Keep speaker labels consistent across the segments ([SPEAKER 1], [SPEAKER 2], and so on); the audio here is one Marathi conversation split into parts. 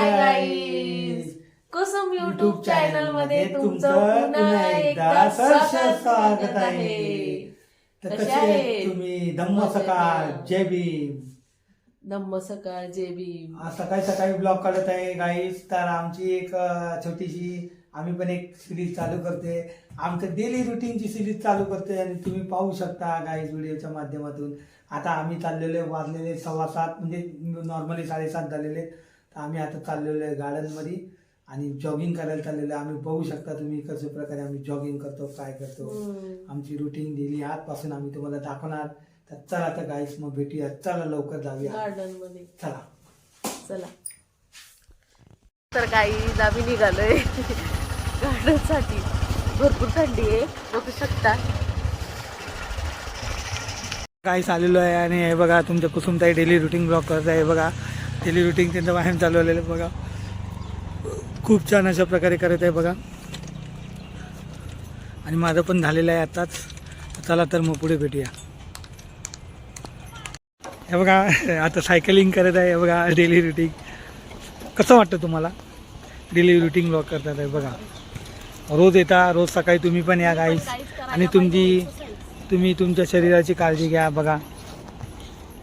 [SPEAKER 1] हाय गाईज कुसुम युट्यूब चॅनलमध्ये तुमचं पुन्हा एकदा सहर्ष स्वागत आहे.
[SPEAKER 2] तर
[SPEAKER 1] कसे
[SPEAKER 2] कसे आहेत
[SPEAKER 1] आहेत?
[SPEAKER 2] तुम्ही? धम्म. सकाळ जय भीम.
[SPEAKER 1] नम्म सकाळ जे बी
[SPEAKER 2] आज सकाळी सकाळी ब्लॉग काढत आहे गाईस तर आमची एक अं, छोटीशी आम्ही पण एक सिरीज चालू करते. आमचं डेली रुटीनची सिरीज चालू करते आणि तुम्ही पाहू शकता गाईज व्हिडिओच्या माध्यमातून. आता आम्ही चाललेले वाजलेले सव्वा सात म्हणजे नॉर्मली साडेसात झालेले. तर आम्ही आता चाललेलो आहे गार्डनमध्ये आणि जॉगिंग करायला चाललेलो आहे. आम्ही बघू शकता तुम्ही कशा प्रकारे आम्ही जॉगिंग करतो काय करतो. आमची रुटीन डेली आजपासून आम्ही तुम्हाला दाखवणार. तर चला तर गाईस मग भेटूया. चला लवकर जाऊया.
[SPEAKER 1] गार्डनमध्ये
[SPEAKER 2] चला.
[SPEAKER 1] चला. तर काही आम्ही निघालोय. गार्डनसाठी भरपूर थंडी आहे. बघू शकता.
[SPEAKER 2] काय आलेलो आहे आणि हे बघा तुमच्या कुसुमताई डेली रुटीन ब्लॉग करत आहे. बघा. डेली रुटीन त्यांचं व्यायाम चालवलेलं आहे बघा. खूप छान अशा प्रकारे करत आहे बघा. आणि माझं पण झालेलं आहे आत्ताच चला तर मग पुढे भेटूया. हे बघा आता सायकलिंग करत आहे हे बघा डेली रुटीन कसं वाटतं तुम्हाला? डेली रुटीन ब्लॉग करतात आहे बघा. रोज येता रोज सकाळी तुम्ही पण या गाईस आणि तुमची तुम्ही तुमच्या शरीराची काळजी घ्या बघा.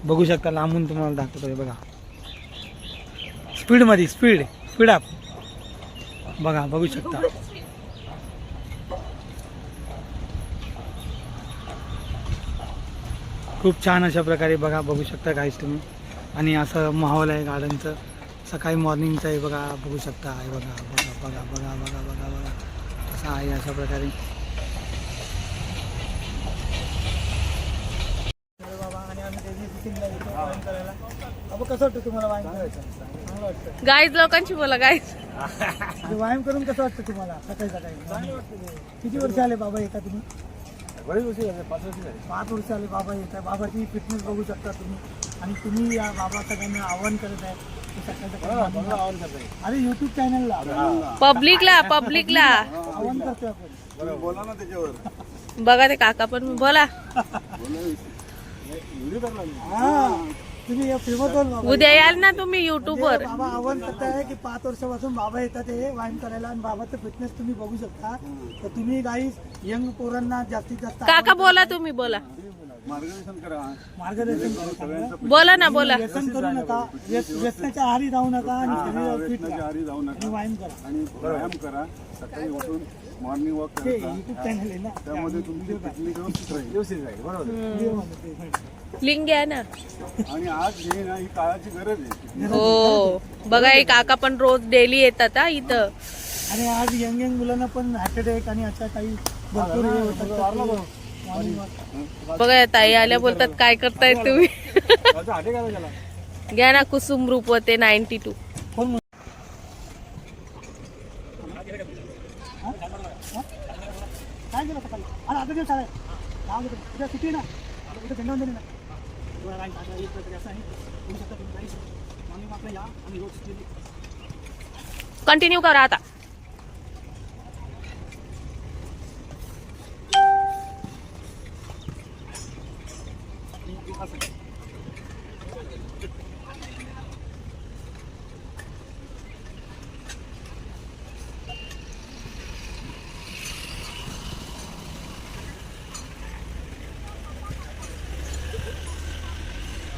[SPEAKER 2] बघू शकता लांबून तुम्हाला दाखवतोय बघा. स्पीडमध्ये स्पीड स्पीड आप बघा बघू शकता. खूप छान अशा प्रकारे बघा बघू शकता काहीच तुम्ही. आणि असं माहोल आहे गार्डनचं सकाळी मॉर्निंगचं आहे बघा बघू शकता. आहे बघा बघा बघा बघा बघा बघा बघा. असं आहे अशा प्रकारे. बाबा आणि आम्ही करायला कसं वाटतं तुम्हाला वाईन करायचं
[SPEAKER 1] गाईज लोकांची बोला गाईज
[SPEAKER 2] व्यायाम करून कसं वाटतं तुम्हाला सकाळी सकाळी? किती वर्ष आले बाबा येता तुम्ही? पाच वर्ष आले बाबा येत आहे बाबाची फिटनेस बघू शकता तुम्ही. आणि तुम्ही या बाबा सगळ्यांना आव्हान करत आहे आव्हान करत अरे युट्यूब चॅनलला
[SPEAKER 1] पब्लिकला पब्लिकला
[SPEAKER 2] आव्हान करतोय आपण.
[SPEAKER 1] बघा ते काका पण बोला.
[SPEAKER 2] हा. तुम्ही बाबा
[SPEAKER 1] उद्या याल ना तुम्ही युट्यूब वर
[SPEAKER 2] बाबा आव्हान करताय की पाच वर्षापासून बाबा येतात हे व्यायाम करायला आणि बाबाचं फिटनेस तुम्ही बघू शकता. तर तुम्ही काही यंग पोरांना जास्तीत जास्त
[SPEAKER 1] काका बोला तुम्ही बोला.
[SPEAKER 3] मार्गदर्शन करा.
[SPEAKER 2] मार्गदर्शन करा. चांगलं.
[SPEAKER 1] बोला ना बोला.
[SPEAKER 2] व्यसन करू नका. व्यस- व्यसनाच्या आहारी राहू नका आणि शरीरावर फिट राहा.
[SPEAKER 3] आहारी जाऊ
[SPEAKER 2] आणि
[SPEAKER 3] नका
[SPEAKER 2] व्यायाम करा.
[SPEAKER 3] आणि व्यायाम करा. सकाळी उठून मॉर्निंग वॉक
[SPEAKER 2] ते
[SPEAKER 3] करा
[SPEAKER 2] युट्यूब चॅनल आहे ना.
[SPEAKER 3] त्यामध्ये तुमची फिटनेस व्यवस्थित राहील.
[SPEAKER 2] व्हिडिओमध्ये ते.
[SPEAKER 1] लिंक घ्या ना
[SPEAKER 3] आणि आज हे ना ही काळाची गरज आहे
[SPEAKER 1] हो बघा हे काका पण रोज डेली येतात हा इथं
[SPEAKER 2] आणि आज यंग यंग मुलांना पण हार्ट अटॅक आणि अशा काही भरपूर हे होतात.
[SPEAKER 1] बघा ताई आल्या बोलतात काय करताय तुम्ही घ्या ना कुसुम रूप होते नाईन्टी टू
[SPEAKER 2] कोण म्हण- काय केलं अरे आता दिवस उद्या सुट्टी आहे ना उद्या झेंडा वंदन आहे ना डोळा लाईन टाका, एक प्रकारे असं आहे. बघू शकता तुम्ही काही मॉर्निंग मात्र या आणि रोज
[SPEAKER 1] कंटिन्यू करा आता.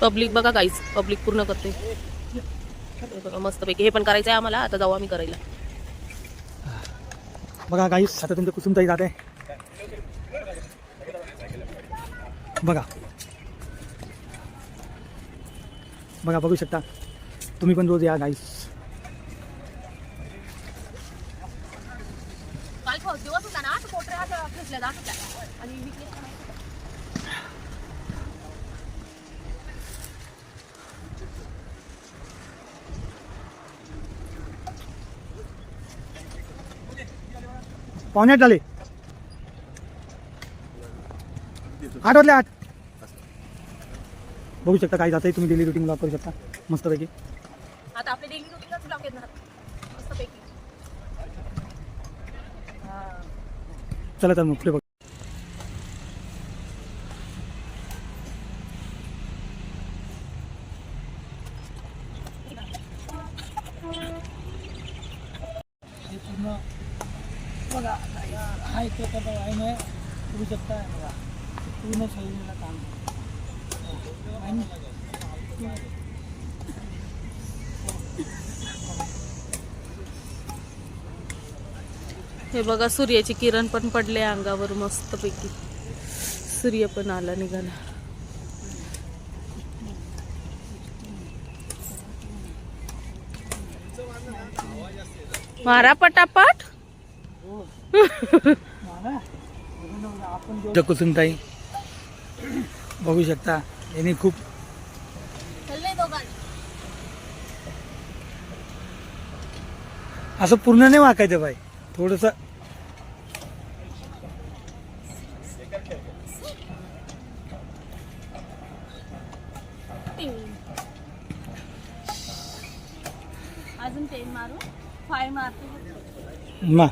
[SPEAKER 1] पब्लिक बघा काहीच पब्लिक पूर्ण करते मस्तपैकी. हे पण करायचं आहे आम्हाला आता जाऊ आम्ही करायला.
[SPEAKER 2] बघा गाईस आता तुमचं कुसुमताई जात आहे. बघा. बघा बघू शकता. तुम्ही पण रोज या गाईस
[SPEAKER 1] काल दिवस होता ना पोटऱ्या खेचल्या जात होत्या आणि
[SPEAKER 2] पाहुण्यात झाले आठ वाजले आठ. बघू शकता काय जात तुम्ही डेली रुटीन ब्लॉग करू शकता. मस्तपैकी.
[SPEAKER 1] आता आपले डेली रुटीनच ब्लॉग येणार. मस्तपैकी.
[SPEAKER 2] चला तर मग पुढे बघा हा एक प्रकारचा व्यायाम आहे करू शकता बघा पूर्ण शरीराला काम आणि
[SPEAKER 1] हे बघा सूर्याची किरण पण पडले अंगावर मस्तपैकी. सूर्य पण आला निघाला. मारा पटापट.
[SPEAKER 2] आपण कुसुमताई बघू शकता यांनी खूप असं पूर्ण नाही वाकायचं बाई. थोडस.
[SPEAKER 1] अजून मारू? फाय मारते
[SPEAKER 2] मा.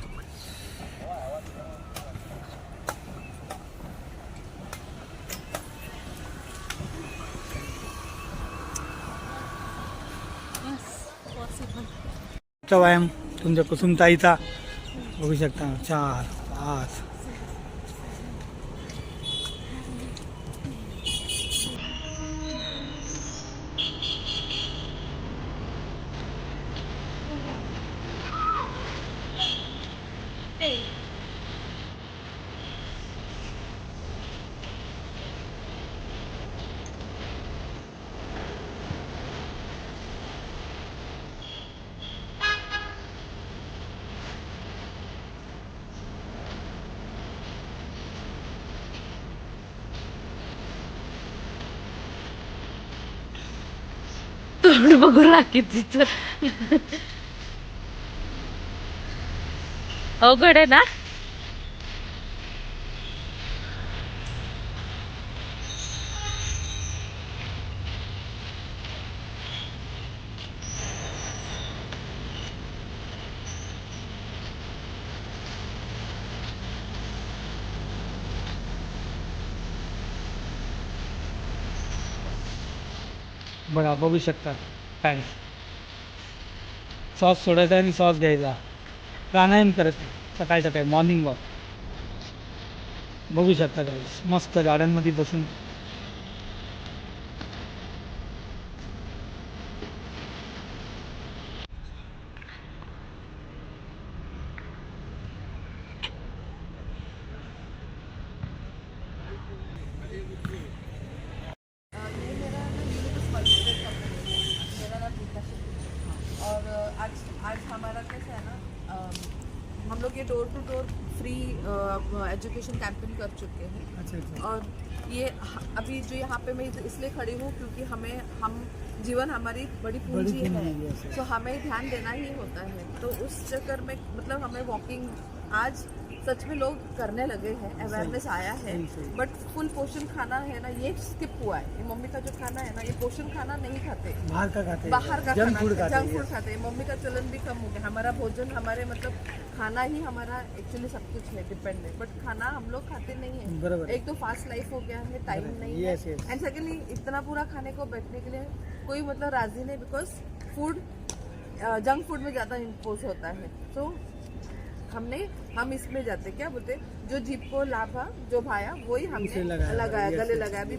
[SPEAKER 2] व्यायाम तुमच्या कुसुमताईचा. बघू शकता चार पाच
[SPEAKER 1] तोंड बघू लागते तिचं अवघड आहे ना?
[SPEAKER 2] बघा बघू शकता. काय सॉस सोडायचा आणि सॉस घ्यायचा. प्राणायाम करत सकाळी सकाळी मॉर्निंग वॉक बघू शकता काय मस्त गार्डनमध्ये बसून
[SPEAKER 4] ये door to door free education campaign कर चुके हैं।
[SPEAKER 2] अच्छा अच्छा।
[SPEAKER 4] और ये अभी जो यहाँ पे मैं इसलिए खड़ी हूँ क्योंकि हमें हम जीवन हमारी बड़ी पूंजी है. तो हमें ध्यान देना ही होता है। तो उस चक्कर में मतलब हमें वॉकिंग आज सच में लोग करने लगे हैं अवेयरनेस आया है। बट फुल पोषण खाना है ना ये स्किप हुआ है। मम्मी का जो खाना है ना ये पोषण खाना नहीं खाते।
[SPEAKER 2] बाहर का खाते
[SPEAKER 4] बाहर का
[SPEAKER 2] जंक फ़ूड खाते हैं।
[SPEAKER 4] मम्मी का चलन भी कम हो गया। हमारा भोजन हमारे मतलब खाना ही हमारा एक्चुअली सब कुछ है डिपेंड है। बट खाना हम लोग खाते नहीं है।
[SPEAKER 2] बरोबर।
[SPEAKER 4] एक तो फास्ट लाइफ हो गया है टाइम नहीं
[SPEAKER 2] yes,
[SPEAKER 4] है। End yes. सेकेंडली इतना पूरा खाने को बैठने के लिए कोई मतलब राज़ी नहीं बिकॉज़ फ़ूड जंक फ़ूड में ज़्यादा इम्पोज होता है। तो हमने हम इसमें जाते क्या बोलते जो जीप को लाभा जो भाया वही हमने
[SPEAKER 2] लगाया,
[SPEAKER 4] लगाया गले लगाया। अभी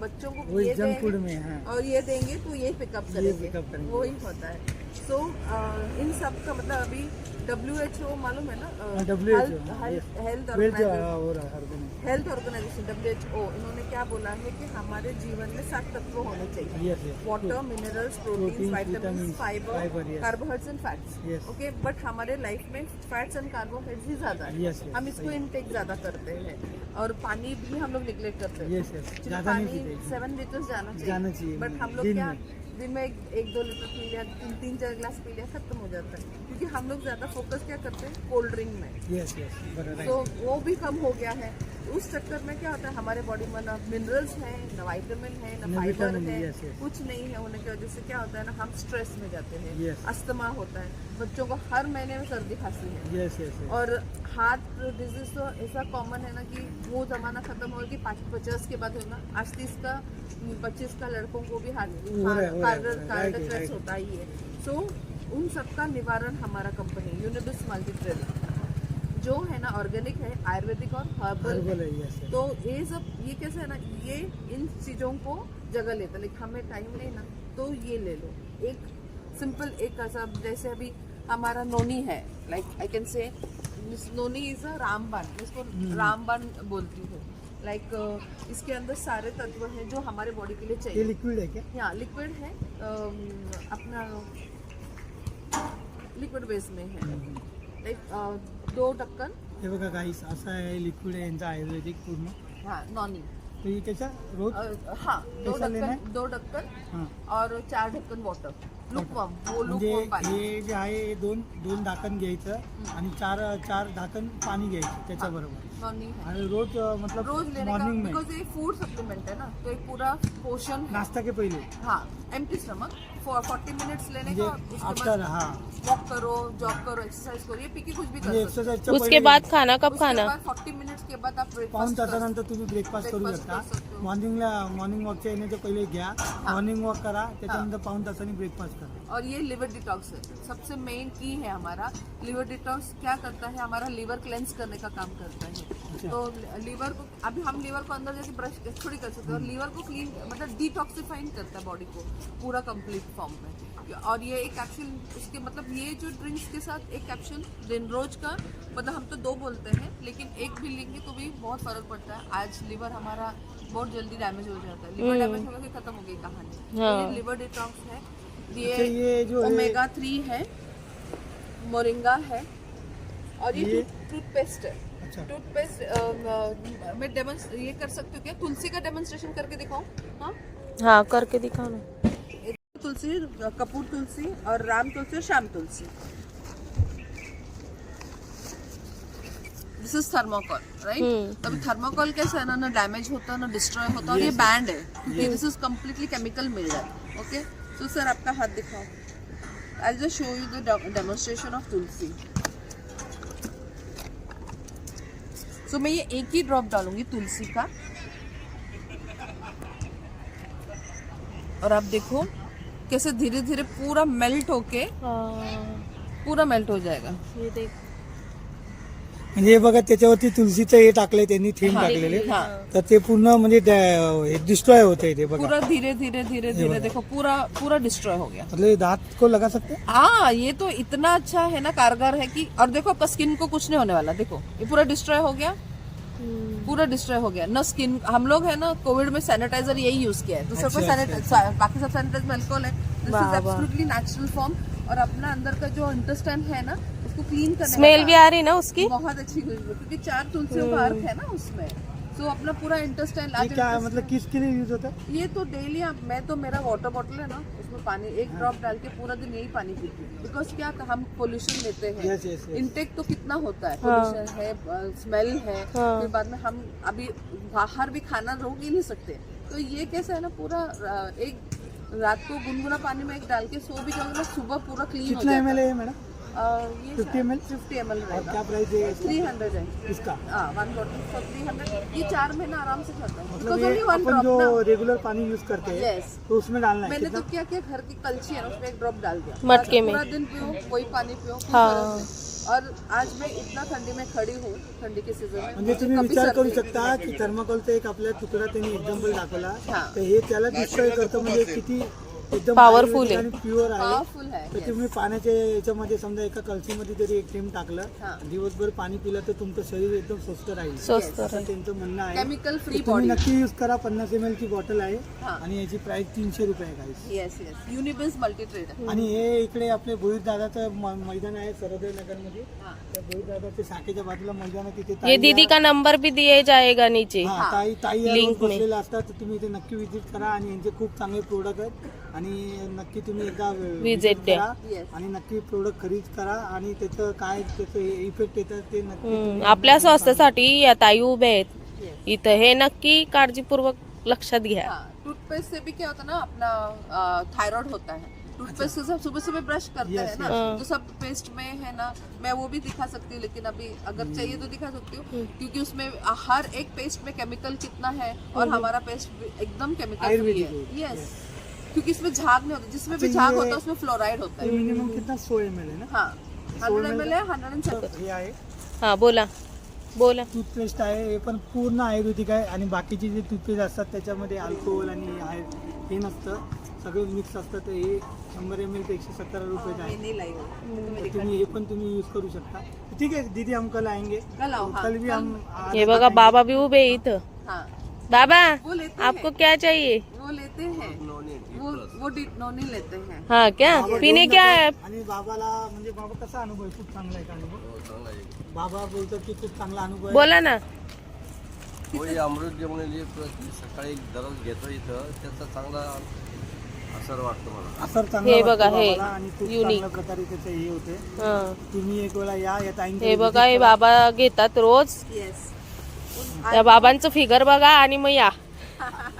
[SPEAKER 4] बच्चों को ये देंगे
[SPEAKER 2] में है।
[SPEAKER 4] और ये देंगे तो ये पिकअप करेंगे। वही होता है। सो इन सब का मतलब अभी डब्ल्यू एच ओ मालूम है ना health organization W H O इन्होंने क्या बोला है कि हमारे जीवन में सात तत्व होने चाहिए. Water minerals protein vitamin fibre carbohydrates and fats okay but हमारे लाइफ में फैट्स एंड कार्बोहाइड्रेट्स ही ज़्यादा है
[SPEAKER 2] Yes, yes,
[SPEAKER 4] हम इसको इनटेक ज़्यादा करते हैं और पानी भी हम लोग निगलेक्ट करते हैं पानी सेवन लीटर्स जाना चाहिए बट हम लोग क्या। दिन में एक, एक दो लीटर पी लिया तीन तीन चार गिलास पी लिया खत्म हो जाता है क्योंकि हम लोग ज्यादा फोकस क्या करते हैं कोल्ड ड्रिंक में
[SPEAKER 2] yes. बरोबर
[SPEAKER 4] तो. वो भी कम हो गया है उस चक्कर में क्या होता है हमारे बॉडी में ना मिनरल्स हैं ना वाइटामिन है ना फाइबर है
[SPEAKER 2] yes, yes.
[SPEAKER 4] कुछ नहीं है होने की वजह से क्या होता है ना हम स्ट्रेस में जाते हैं
[SPEAKER 2] Yes.
[SPEAKER 4] अस्थमा होता है बच्चों को हर महीने में सर्दी खांसी है
[SPEAKER 2] Yes, yes, yes.
[SPEAKER 4] और हार्ट डिज़ीज़ तो ऐसा कॉमन है ना कि वो जमाना खत्म हो गया कि पाँच पचास के बाद होना आज तीस का पच्चीस का लड़कों को भी हार्ट अटैक होता ही है सो उन सबका निवारण हमारा कंपनी यूनिबिस मल्टी जो है ना ऑर्गेनिक है आयुर्वेदिक और हर्बल
[SPEAKER 2] है.
[SPEAKER 4] तो ये सब ये कैसे है ना ये इन चीज़ों को जगह लेता लेकिन हमें टाइम नहीं ना तो ये ले लो। एक सिंपल एक ऐसा जैसे अभी हमारा नोनी है like I can say noni is a रामबान इसको रामबान बोलती हूँ। लाइक like, इसके अंदर सारे तत्व हैं जो हमारे बॉडी के लिए चाहिए।
[SPEAKER 2] लिक्विड है क्या?
[SPEAKER 4] यहाँ लिक्विड है अम, अपना लिक्विड बेस में है। लाइक दो ढक्कन
[SPEAKER 2] हे बघा गाईस असं आहे लिक्विड आहे यांचं आयुर्वेदिक पूर्ण.
[SPEAKER 4] हाँ नॉनी
[SPEAKER 2] कशा रोज?
[SPEAKER 4] अ, हाँ दो
[SPEAKER 2] कैसा लेना
[SPEAKER 4] ढक्कन दो ढक्कन
[SPEAKER 2] हां.
[SPEAKER 4] और चार ढक्कन वाटर लुकवम
[SPEAKER 2] म्हणजे
[SPEAKER 4] लुकवम
[SPEAKER 2] हे जे आहे हे दोन दोन झाकण घ्यायचं आणि चार चार झाकण पाणी घ्यायचं त्याच्याबरोबर.
[SPEAKER 4] है.
[SPEAKER 2] आणि रोज अं, मतलब
[SPEAKER 4] रोज लेने का?
[SPEAKER 2] मॉर्निंग में
[SPEAKER 4] बिकॉज ये फूड सप्लीमेंट है ना तो एक पूरा पोर्शन है
[SPEAKER 2] नाश्ता के पहिले.
[SPEAKER 4] हाँ एम्प्टी स्टमक फोर्टी मिनट्स लेने का
[SPEAKER 2] म्हणजे
[SPEAKER 4] उसके
[SPEAKER 2] आफ्टर
[SPEAKER 4] बाद
[SPEAKER 2] हा.
[SPEAKER 4] वॉक करो जॉग करो एक्सरसाइज करो ये पी के कुछ भी
[SPEAKER 2] म्हणजे
[SPEAKER 4] कर सकते
[SPEAKER 2] एक्सरसाइजच्या
[SPEAKER 1] उसके
[SPEAKER 2] पहिले
[SPEAKER 1] बाद खाना कब खाना?
[SPEAKER 4] फोर्टी मिनट्स के बाद आप
[SPEAKER 2] पाऊन
[SPEAKER 4] ब्रेकफास्ट
[SPEAKER 2] तासानंतर तुम्ही ब्रेकफास्ट करू
[SPEAKER 4] Breakfast
[SPEAKER 2] शकता.
[SPEAKER 4] करू शकतो.
[SPEAKER 2] मॉर्निंगला मॉर्निंग वॉकच्या येण्याच्या पहिले घ्या. मॉर्निंग वॉक करा त्याच्यानंतर पाऊन तासांनी ब्रेकफास्ट
[SPEAKER 4] और ये लिवर डिटॉक्स है। सबसे मेन की है हमारा। लिवर डिटॉक्स क्या करता है? हमारा लिवर क्लेंस करने का काम करता है। तो लीवर को अभी हम लीवर को अंदर जैसे ब्रश थोड़ी कर सकते हैं। और लीवर को क्लीन मतलब डिटॉक्सिफाइंग करता है बॉडी को पूरा कंप्लीट फॉर्म में। और ये एक कैप्सूल उसके मतलब ये जो ड्रिंक्स के साथ एक कैप्सूल दिन रोज का मतलब हम तो दो बोलते हैं लेकिन एक भी लेंगे तो भी बहुत फ़र्क पड़ता है। आज लिवर हमारा बहुत जल्दी डैमेज हो जाता है। लिवर डैमेज कि खत्म हो गई कहानी। तो
[SPEAKER 1] हाँ।
[SPEAKER 4] ये लिवर डिटॉक्स है।
[SPEAKER 2] अच्छा,
[SPEAKER 4] ये
[SPEAKER 2] ये जो है
[SPEAKER 4] ओमेगा थ्री है मोरिंगा है और ये,
[SPEAKER 2] ये?
[SPEAKER 4] टूथपेस्ट है।
[SPEAKER 2] अच्छा।
[SPEAKER 4] टूथपेस्ट मैं डेमोन्स ये कर सकती हूँ क्या? तुलसी का डेमोन्स्ट्रेशन करके दिखाऊँ? हाँ?
[SPEAKER 1] हाँ करके दिखाओ ना।
[SPEAKER 4] तुलसी कपूर तुलसी और राम तुलसी और श्याम तुलसी। This is thermocol right. अभी थर्मोकॉल कैसा है ना ना डैमेज होता है ना डिस्ट्रॉय होता है और ये बैंड है। दिस इज़ कम्प्लीटली केमिकल मिल है ओके तो सर आपका हाथ दिखाओ। I just show you the demonstration of tulsi. So मैं ये एक ही ड्रॉप डालूँगी तुलसी का। और आप देखो कैसे धीरे धीरे पूरा मेल्ट होके पूरा मेल्ट हो जाएगा।
[SPEAKER 1] ये देख।
[SPEAKER 2] म्हणजे हे बघा त्याच्यावरती तुलसीचं हे टाकलंय त्यांनी थीम टाकलेले.
[SPEAKER 4] हाँ.
[SPEAKER 2] तर ते पूर्ण म्हणजे डिस्ट्रॉय होते ते बघा.
[SPEAKER 4] पूरा धीरे धीरे धीरे धीरे देखो पूरा पूरा डिस्ट्रॉय हो गया.
[SPEAKER 2] मतलब दांत को लगा सकते हैं?
[SPEAKER 4] हाँ ये तो इतना अच्छा है ना कारगर है कि और देखो आपका स्किन को कुछ नहीं होने वाला देखो ये पूरा डिस्ट्रॉय हो गया। पूरा डिस्ट्रॉय हो गया। न स्किन हम लोग है ना कोविड में सैनिटाइजर यही यूज़ किया है। दूसरा कोई
[SPEAKER 2] अच्छा,
[SPEAKER 4] सैनिटाइजर बाकी सब सैनिटाइजर में अल्कोहल है। This is absolutely natural form और अपना अंदर का जो इंटेस्टाइन है ना उसको क्लीन करने
[SPEAKER 1] स्मेल भी आ रही ना उसकी?
[SPEAKER 4] बहुत अच्छी खुशबू क्योंकि चार तुलसियों का अर्थ है ना उसमें। तो अपना पूरा इंटेस्टाइन
[SPEAKER 2] ये क्या है मतलब किसके लिए यूज़ होता है?
[SPEAKER 4] ये तो डेली आप मैं तो मेरा वाटर बॉटल है ना उसमें पानी एक ड्रॉप डाल के पूरा दिन यही पानी पीती हूँ। बिकॉज़ क्या हम पोल्यूशन लेते हैं।
[SPEAKER 2] यस यस यस
[SPEAKER 4] इनटेक तो कितना होता है? पोल्यूशन है स्मेल है।
[SPEAKER 1] हाँ।
[SPEAKER 4] फिर बाद में हम अभी बाहर भी खाना रोक ही नहीं सकते। तो ये कैसा है ना पूरा एक रात को गुनगुना पानी में एक डाल के सो भी जाऊँगा सुबह पूरा क्लीन हो जाता है।
[SPEAKER 2] है मैडम?
[SPEAKER 4] अ, ये
[SPEAKER 2] 50
[SPEAKER 4] फिफ्टी एम एल
[SPEAKER 2] क्या प्राइस है
[SPEAKER 4] थ्री हंड्रेड है।
[SPEAKER 2] इसका?
[SPEAKER 4] हाँ one bottle for three hundred ये चार महीना आराम से खाता है।
[SPEAKER 2] मतलब ये अपन जो रेगुलर पानी यूज़ करते हैं
[SPEAKER 4] Yes.
[SPEAKER 2] तो उसमें डालना है
[SPEAKER 4] मैंने तो क्या किया घर की कलछी है उसमें एक ड्रॉप डाल दिया।
[SPEAKER 1] मटके में।
[SPEAKER 4] पूरा दिन पियो कोई पानी पियो
[SPEAKER 1] हाँ।
[SPEAKER 4] और आज मैं इतना ठंडी में खड़ी हूँ ठंडी के सीज़न में
[SPEAKER 2] म्हणजे
[SPEAKER 4] मुझे
[SPEAKER 2] तुम्ही विचार करू शकता की थर्माकोलचा एक आपल्या तुकडा त्यांनी एक्झाम्पल दाखवला।
[SPEAKER 4] हा.
[SPEAKER 2] तर हे त्याला डिस्ट्रॉय करतं म्हणजे किती एकदम आयुर्वेदिक
[SPEAKER 1] आहे.
[SPEAKER 2] आणि प्युअर आहे
[SPEAKER 4] पावरफुल है
[SPEAKER 2] तर. तुम्ही पाण्याच्या याच्यामध्ये समजा एका कलसीमध्ये जरी एक थेंब टाकलं
[SPEAKER 4] हा.
[SPEAKER 2] दिवसभर पाणी पिलं तर तुमचं शरीर एकदम स्वस्त राहील
[SPEAKER 1] स्वस्त
[SPEAKER 2] असं. त्यांचं म्हणणं आहे
[SPEAKER 4] केमिकल फ्री
[SPEAKER 2] तुम्ही
[SPEAKER 4] बॉडी
[SPEAKER 2] नक्की युज करा पन्नास एम ची बॉटल आहे
[SPEAKER 4] हा.
[SPEAKER 2] आणि याची प्राइस तीनशे रुपये आहे guys.
[SPEAKER 4] यस यस युनिबिन्स मल्टी ट्रेड
[SPEAKER 2] आणि हे इकडे आपले भोईर दादाचं म- मैदान आहे सरोदय नगरमध्ये
[SPEAKER 4] हाँ।
[SPEAKER 2] त्या भोईर दादाच्या शाखेच्या बाजूला मैदान आहे तिथे
[SPEAKER 1] ये
[SPEAKER 2] ताई
[SPEAKER 1] दीदी का नंबर भी दिए जाएगा नीचे
[SPEAKER 2] हा, ताई ताई या
[SPEAKER 1] Link
[SPEAKER 2] रोज
[SPEAKER 1] में.
[SPEAKER 2] बसलेल्या असतात तर तुम्ही इथे नक्की विजिट करा आणि यांचे खूप चांगले प्रोडक्ट आहेत आणि नक्की तुम्ही एकदा
[SPEAKER 1] Visit द्या.
[SPEAKER 2] आणि नक्की प्रोडक्ट खरीद करा आणि त्याचं काय त्याचं इफ़ेक्ट येतात ते नक्की
[SPEAKER 1] हम्म, आपल्या स्वास्थ्यासाठी या ताई उभे आहेत इथं हे नक्की काळजीपूर्वक लक्षात घ्या.
[SPEAKER 4] हाँ टूथपेस्ट से भी क्या होता है ना अपना थायराइड होता है. टूथपेस्ट से सब सुबह सुबह ब्रश करते
[SPEAKER 2] Yes,
[SPEAKER 4] हैं ना तो सब पेस्ट में है ना मैं वो भी दिखा सकती हूँ लेकिन अभी अगर चाहिए तो दिखा सकती हूँ क्योंकि उसमें हर एक पेस्ट में केमिकल कितना है और हमारा पेस्ट भी एकदम केमिकल फ्री है, यस क्योंकि इसमें झाग नहीं होता जिसमें भी झाग होता है उसमें फ्लोराइड होता है।
[SPEAKER 2] मिनिमम कितना सो एम एल है ना
[SPEAKER 4] हाँ हंड्रेड एम एल है हंड्रेड एंड
[SPEAKER 2] हे आहे.
[SPEAKER 1] हा बोला बोला.
[SPEAKER 2] टूथपेस्ट आहे हे पण पूर्ण आयुर्वेदिक आहे. आणि बाकीचे जे टूथपेस्ट असतात त्याच्यामध्ये अल्कोहोल आणि आहे हे नसतं. सगळं मिक्स असतं तर हे शंभर एम एल एकशे सत्तर रुपये आहे
[SPEAKER 4] नहीं लाई हूँ
[SPEAKER 2] तर तुम्ही हे पण तुम्ही यूज करू शकता. ठीक आहे दीदी हम कल आएंगे.
[SPEAKER 4] कल आओ हाँ.
[SPEAKER 2] कल भी हम
[SPEAKER 1] हे बघा बाबा भी उभे आहे इथं.
[SPEAKER 4] हाँ.
[SPEAKER 1] बाबा आपको क्या चाहिए?
[SPEAKER 4] वो लेते हैं। वो वो नोनी लेते हैं।
[SPEAKER 1] हाँ क्या? पीने क्या है।
[SPEAKER 2] आणि बाबाला म्हणजे बाबा कसा अनुभव आहे खूप चांगला आहे का अनुभव? बाबा बोलतात की खूप चांगला अनुभव आहे
[SPEAKER 1] बोला ना।
[SPEAKER 5] अमृत जेवणाली सकाळी दररोज घेतो इथं त्याचा चांगला असर वाटतो मला.
[SPEAKER 2] असर चांगला
[SPEAKER 1] हे
[SPEAKER 2] वाटतो
[SPEAKER 1] बघा, हे
[SPEAKER 2] बाबाला आणि खूप
[SPEAKER 1] unique.
[SPEAKER 2] चांगल्या प्रकारे त्याचे हे होते.
[SPEAKER 1] हा.
[SPEAKER 2] तुम्ही एक वेळा या या ताईंकडे
[SPEAKER 1] हे बघा हे. बाबा घेतात रोज.
[SPEAKER 4] यस
[SPEAKER 1] त्या बाबांचं फिगर बघा आणि मग या.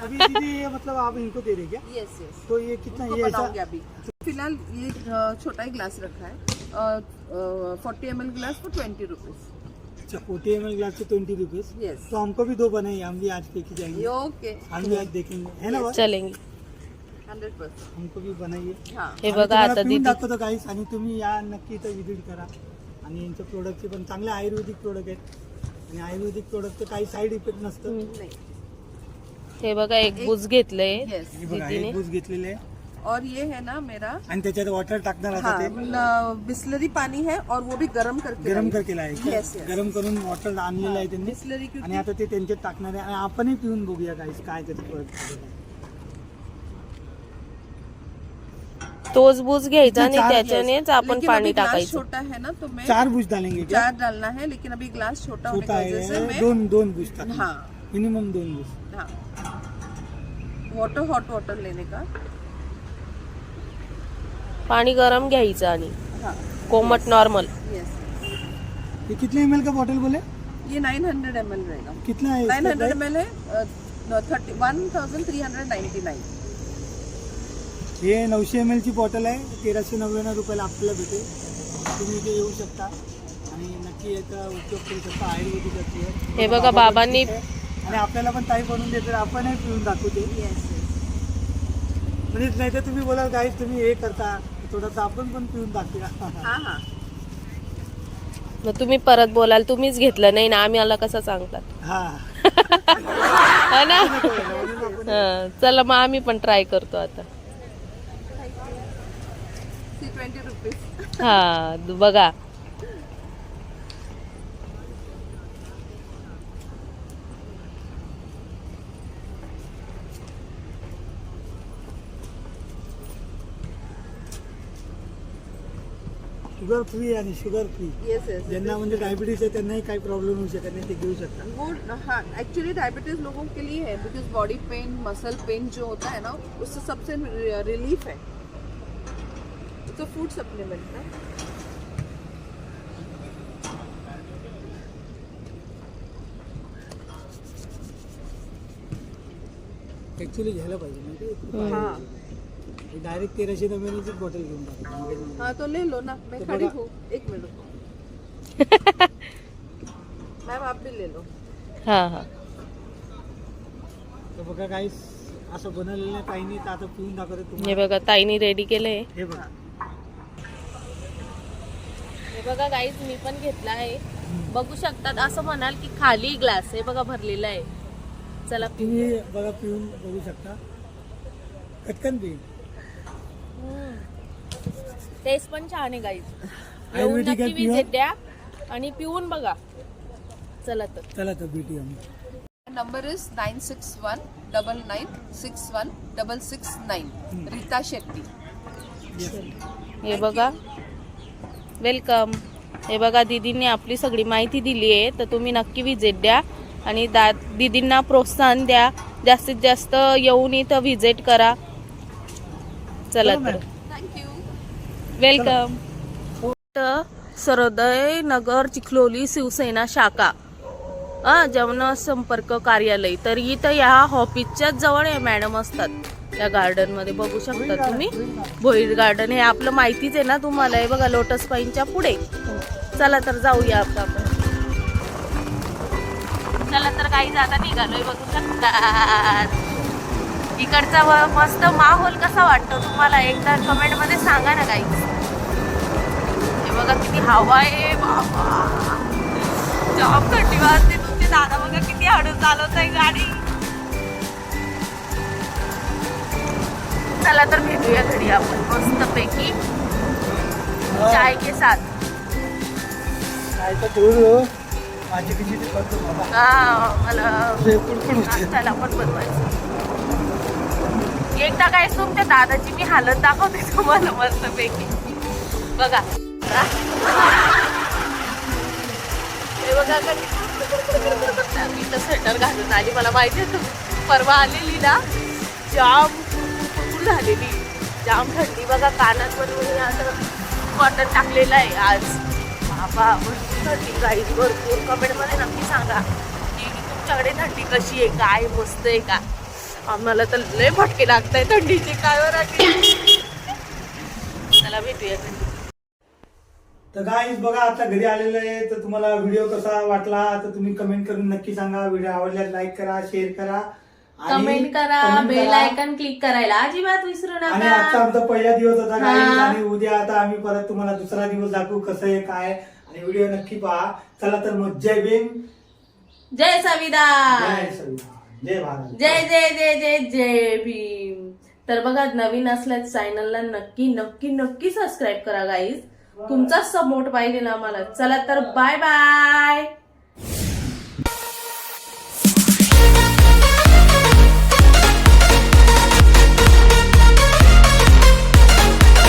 [SPEAKER 2] अभी दीदी ये मतलब आप इनको दे रहे क्या?
[SPEAKER 4] यस यस
[SPEAKER 2] तो ये कितना
[SPEAKER 4] उनको
[SPEAKER 2] ये ऐसा
[SPEAKER 4] बनाऊंगी अभी। फिलहाल ये छोटा ही ग्लास रखा है। Forty M L glass for twenty rupees
[SPEAKER 2] अच्छा फोर्टी एम एल ग्लास के ट्वेंटी रुपीज
[SPEAKER 4] यस
[SPEAKER 2] तो हमको भी दो बनाइए हम भी आज लेके जाएंगे।
[SPEAKER 4] ओके
[SPEAKER 2] हम भी आज देखेंगे। है ना
[SPEAKER 1] चलेंगे।
[SPEAKER 2] हमको भी बनाइए
[SPEAKER 4] हाँ।
[SPEAKER 1] हे बघा
[SPEAKER 2] तुम्हाला
[SPEAKER 1] आता
[SPEAKER 2] दाखवतो काहीच आणि तुम्ही या नक्की इथं विजिट करा. आणि यांच्या प्रोडक्टचे पण चांगले आयुर्वेदिक प्रोडक्ट आहेत आणि आयुर्वेदिक प्रोडक्टचं काही साईड इफेक्ट नसतं.
[SPEAKER 4] नहीं
[SPEAKER 1] हे बघा एक बुज घेतलंय
[SPEAKER 4] यस
[SPEAKER 2] हे बघा
[SPEAKER 1] दीदीने.
[SPEAKER 2] एक बूज घेतलेले आहे.
[SPEAKER 4] और ये है ना मेरा
[SPEAKER 2] आणि त्याच्यात वॉटर टाकणार आता
[SPEAKER 4] हाँ
[SPEAKER 2] ते.
[SPEAKER 4] बिस्लरी पानी है और वो भी गर्म करके
[SPEAKER 2] गरम। करके
[SPEAKER 4] yes.
[SPEAKER 2] गरम करून वॉटर आणलेलं आहे त्यांनी.
[SPEAKER 4] बिस्लरी
[SPEAKER 2] आणि आता ते त्यांच्यात टाकणार आहे. आणि आपणही पिऊन बघूया काहीच काय त्याचं प्रोडक्ट
[SPEAKER 1] तोच बुज घ्यायचा आणि त्याच्यानेच आपण पाणी टाकायचं.
[SPEAKER 4] छोटा है ना तो मैं
[SPEAKER 2] चार बूज डालेंगे क्या?
[SPEAKER 4] चार डालना है लेकिन अभी ग्लास छोटा होने की
[SPEAKER 2] छोटा
[SPEAKER 4] वजह से
[SPEAKER 2] आहे
[SPEAKER 4] मैं
[SPEAKER 2] दोन दोन बूज टाक।
[SPEAKER 4] हाँ।
[SPEAKER 2] मिनिमम दोन बूज।
[SPEAKER 4] हाँ। वाटर हॉट वाटर लेने का।
[SPEAKER 1] पाणी गरम घ्यायचं आणि
[SPEAKER 4] हाँ।
[SPEAKER 1] कोमट नॉर्मल.
[SPEAKER 4] यस
[SPEAKER 2] ये कितने एम का बॉटल बोले?
[SPEAKER 4] ये 900 हंड्रेड एम एल रहेगा।
[SPEAKER 2] कितना है
[SPEAKER 4] नाइन हंड्रेड? एम एल है thirty one thousand three hundred ninety nine
[SPEAKER 2] हे नऊशे एम ची बॉटल आहे. तेराशे नव्याण्णव रुपयाला आपल्याला भेटेल. तुम्ही इथे येऊ शकता. आणि नक्की याचा उपयोग करू शकता. आयुर्वेदिक
[SPEAKER 1] हे बघा बाबांनी
[SPEAKER 2] आणि आपल्याला पण ताई बनवून देते आपणही पिऊन दाखवू ते.
[SPEAKER 4] यस
[SPEAKER 2] म्हणजे नाही तर तुम्ही बोलाल काही तुम्ही हे करता. थोडंसं आपण पण पिऊन दाखवूया
[SPEAKER 1] मग तुम्ही परत बोलाल तुम्हीच घेतलं. नाही ना आम्ही आला कसं सांगतात?
[SPEAKER 2] हा.
[SPEAKER 1] हा ना? चला मग आम्ही पण ट्राय करतो आता. हा बघा.
[SPEAKER 2] शुगर फ्री आणि शुगर फ्री
[SPEAKER 4] यस यस
[SPEAKER 2] ज्यांना म्हणजे डायबिटीज़ आहे त्यांनाही काही प्रॉब्लेम होऊ शकत नाही ते घेऊ शकता
[SPEAKER 4] वो हाँ. एक्चुअली डायबिटीज़ लोगों के लिए है because body pain muscle pain जो होता है ना उससे सबसे रिलीफ है. अ फ़ूड सप्लीमेंट ना?
[SPEAKER 2] ऍक्च्युली घ्यायला पाहिजे माहिती
[SPEAKER 4] हाँ.
[SPEAKER 2] डायरेक्ट तेराशे नव्याण्णवचीच बॉटल घेऊन टाका
[SPEAKER 4] हाँ तो ले लो ना. मैं
[SPEAKER 2] तो
[SPEAKER 4] खड़ी
[SPEAKER 2] बड़ा-
[SPEAKER 4] हूँ. एक मिनट रुको मैम आप भी ले लो.
[SPEAKER 1] हा हा.
[SPEAKER 2] तर बघा काही असं बनवलेलं नाही. काही नाही तर आता पिऊन दाखवते
[SPEAKER 1] हे
[SPEAKER 2] तुम्हाला
[SPEAKER 1] बघा ताईनी रेडी केलंय.
[SPEAKER 2] हे बघा.
[SPEAKER 1] हे बघा गाईज मी पण घेतला आहे. बघू शकतात असं म्हणाल की खाली ग्लास आहे बघा भरलेला आहे. चला पिऊ
[SPEAKER 2] तुम्ही बघा पिऊन बघू शकता. कटकन पिऊन.
[SPEAKER 1] टेस्ट पण छान आहे गाईज येऊन नक्की. विजिट द्या आणि पिऊन बघा. चला तर.
[SPEAKER 2] चला तर भेटूया
[SPEAKER 4] number is nine six one double nine six one double six nine Rita Shetty
[SPEAKER 1] हे बघा. वेलकम. हे बघा दीदींनी आपली सगळी माहिती दिली आहे तर तुम्ही नक्की विजिट द्या आणि दा दीदींना प्रोत्साहन द्या. जास्तीत जास्त येऊन इथं व्हिजिट करा. चला तर.
[SPEAKER 2] Ma'am.
[SPEAKER 4] Thank you
[SPEAKER 1] welcome. Sarodaya Nagar Chikhloli Shivsena शाखा. जन संपर्क कार्यालय. तर इथं या ऑफिसच्याच जवळ मॅडम असतात. या गार्डनमध्ये बघू शकता तुम्ही. भोईर गार्डन हे आपलं माहितीच आहे ना तुम्हाला. हे बघा लोटस पाईनच्या पुढे. चला तर जाऊया आता आपण. चला तर काही जाता निघालोय बघू शकतात इकडचा मस्त माहोल कसा वाटतो तुम्हाला? एकदा कमेंटमध्ये सांगा ना काही हे बघा किती हवा आहे बाबा. जॉब थंडी वाजते. तुमचे दादा बघा किती हळू चालवत आहे गाडी. चला तर भेटूया घरी आपण. मस्त पैकी चाय के साथ. हा, मला नाश्त्याला पण बनवायचं. एकदा काय तुमच्या दादाची मी हालत दाखवते तुम्हाला मस्त पैकी बघा. हे बघा का मी तर स्वेटर घालून आली. मला माहिती आहे परवा आलेली ना? जाम झालेली. जाम थंडी. बघा कानात पण मी असं कॉटन टाकलेलं आहे आज. बाबा भरपूर थंडी गाईज भरपूर कमेंटमध्ये नक्की सांगा. की तुमच्याकडे थंडी कशी आहे? काय मस्त आहे का? आम्हाला तर लय फटके लागत आहे थंडीचे. काय बरं चला भेटूया
[SPEAKER 2] तर गाईज बघा आता घरी आलेलो आहे. तर तुम्हाला व्हिडिओ कसा वाटला? तर तुम्ही कमेंट करून नक्की सांगा. व्हिडिओ आवडल्यास लाईक करा शेअर करा.
[SPEAKER 1] कमेंट करा बेल. आयकन क्लिक करायला. अजिबात विसरू
[SPEAKER 2] आणि आजचा
[SPEAKER 1] नका
[SPEAKER 2] आमचा पहिला दिवस होता
[SPEAKER 1] हा.
[SPEAKER 2] guys. आणि उद्या आता आम्ही परत तुम्हाला दुसरा दिवस दाखवू कसं आहे काय आणि व्हिडिओ नक्की पहा. चला तर मग जय भीम.
[SPEAKER 1] जय संविधान.
[SPEAKER 2] जय संविधान. जय भारत.
[SPEAKER 1] जय जय जय जय जय भीम. तर बघा नवीन असल्यास चॅनलला नक्की नक्की नक्की सबस्क्राईब करा गाईज तुमचाच सपोर्ट पाहिजे ना आम्हाला. चला तर बाय बाय